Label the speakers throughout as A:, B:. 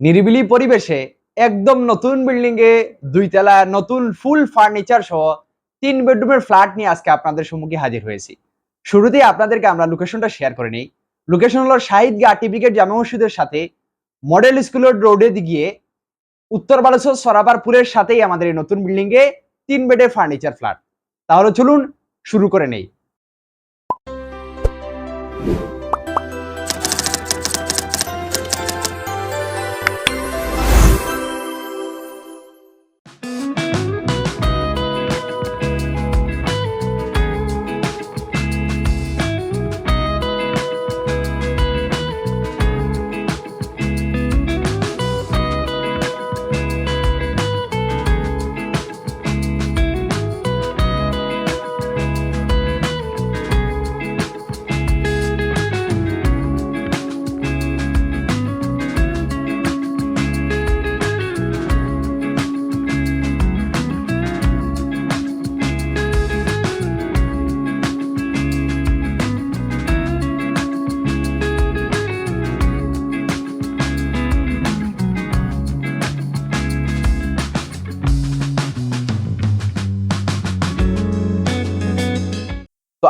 A: নিরিবিলি পরিবেশে একদম নতুন বিল্ডিং এ দুই তলা নতুন ফুল ফার্নিচার সহ তিন বেডরুমের ফ্ল্যাট নিয়ে আজকে আপনাদের সম্মুখে হাজির হয়েছি। শুরুতেই আপনাদেরকে আমরা লোকেশনটা শেয়ার করে নেই। লোকেশন হলো শাহিদ গা টিপিকেট জামা মসজিদের সাথে মডেল স্কুলের রোডে গিয়ে উত্তর বালেশ্বর সরাবারপুরের সাথেই আমাদের এই নতুন বিল্ডিং এ তিন বেডের ফার্নিচার ফ্ল্যাট তাহলে চলুন শুরু করে নেই।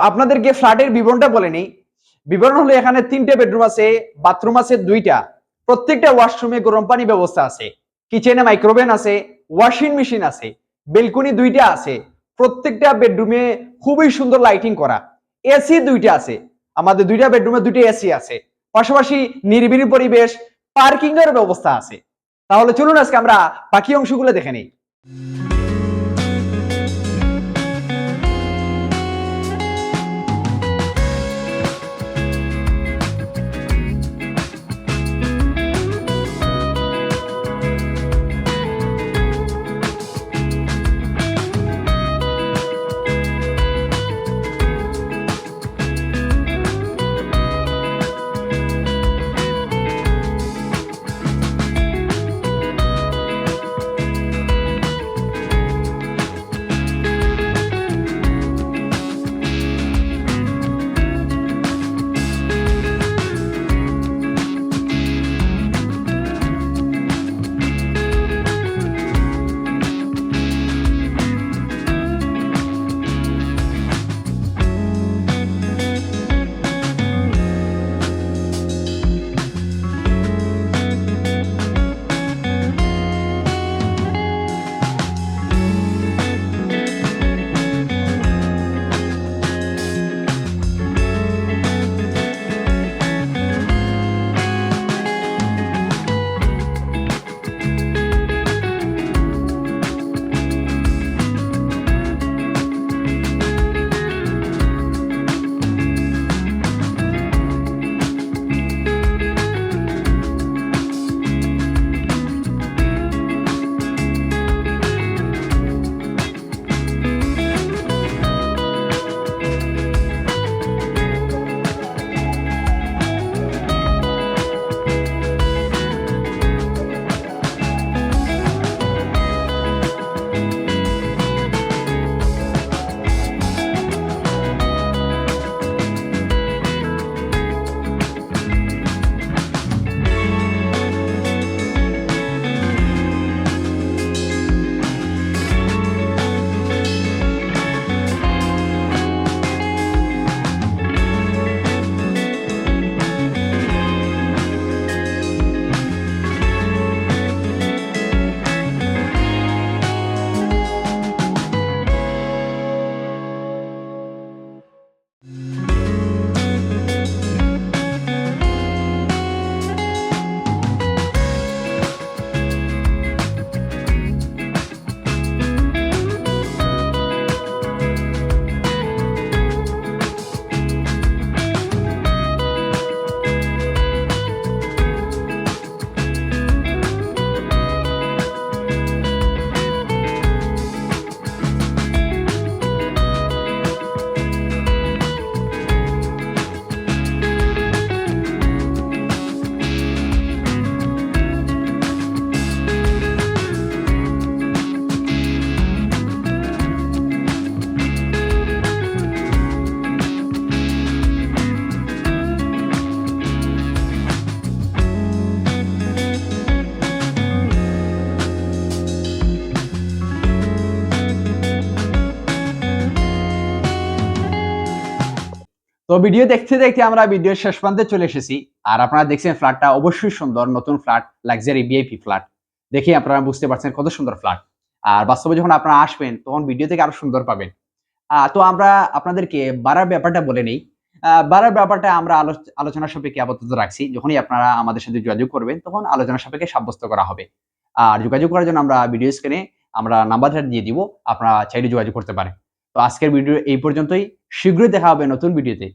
A: আপনাদেরকে ফ্ল্যাটের বিবরণটা বলে নেই। বিবরণ হলো এখানে তিনটে বেডরুম আছে, বাথরুম আছে দুইটা। প্রত্যেকটা ওয়াশরুমে গরম পানি ব্যবস্থা আছে। কিচেনে মাইক্রোওভেন আছে, ওয়াশিং মেশিন আছে, বেলকনি দুইটা আছে। প্রত্যেকটা বেডরুমে খুবই সুন্দর লাইটিং করা। এসি দুইটা আছে। আমাদের দুইটা বেডরুমে দুইটা এসি আছে। পাশাপাশি নিরিবিলি পরিবেশ পার্কিং এর ব্যবস্থা আছে। তাহলে চলুন আজকে আমরা বাকি অংশগুলো দেখে নিই। তো ভিডিও দেখতে দেখতে আমরা ভিডিওর শেষ প্রান্তে চলে এসেছি। আর আপনারা দেখছেন ফ্ল্যাটটা অবশ্যই সুন্দর, নতুন ফ্ল্যাট লাক্সারি ভিআইপি ফ্ল্যাট দেখে আপনারা বুঝতে পারছেন কত সুন্দর ফ্ল্যাট আর বাস্তবে যখন আপনারা আসবেন, তখন ভিডিও থেকে আরও সুন্দর পাবেন। তো আমরা আপনাদেরকে বাড়ার ব্যাপারটা বলে নেই। বাড়ার ব্যাপারটা আমরা আলো- আলোচনা সাপেক্ষে আপাতত রাখছি। যখনই আপনারা আমাদের সাথে যোগাযোগ করবেন, তখন আলোচনা সাপেক্ষে সাব্যস্ত করা হবে। আর যোগাযোগ করার জন্য আমরা ভিডিও স্ক্রিনে আমরা নাম্বারটা দিয়ে দিব। আপনারা চাইলে যোগাযোগ করতে পারেন। তো আজকের ভিডিও এই পর্যন্তই। শীঘ্রই দেখা হবে নতুন ভিডিওতে।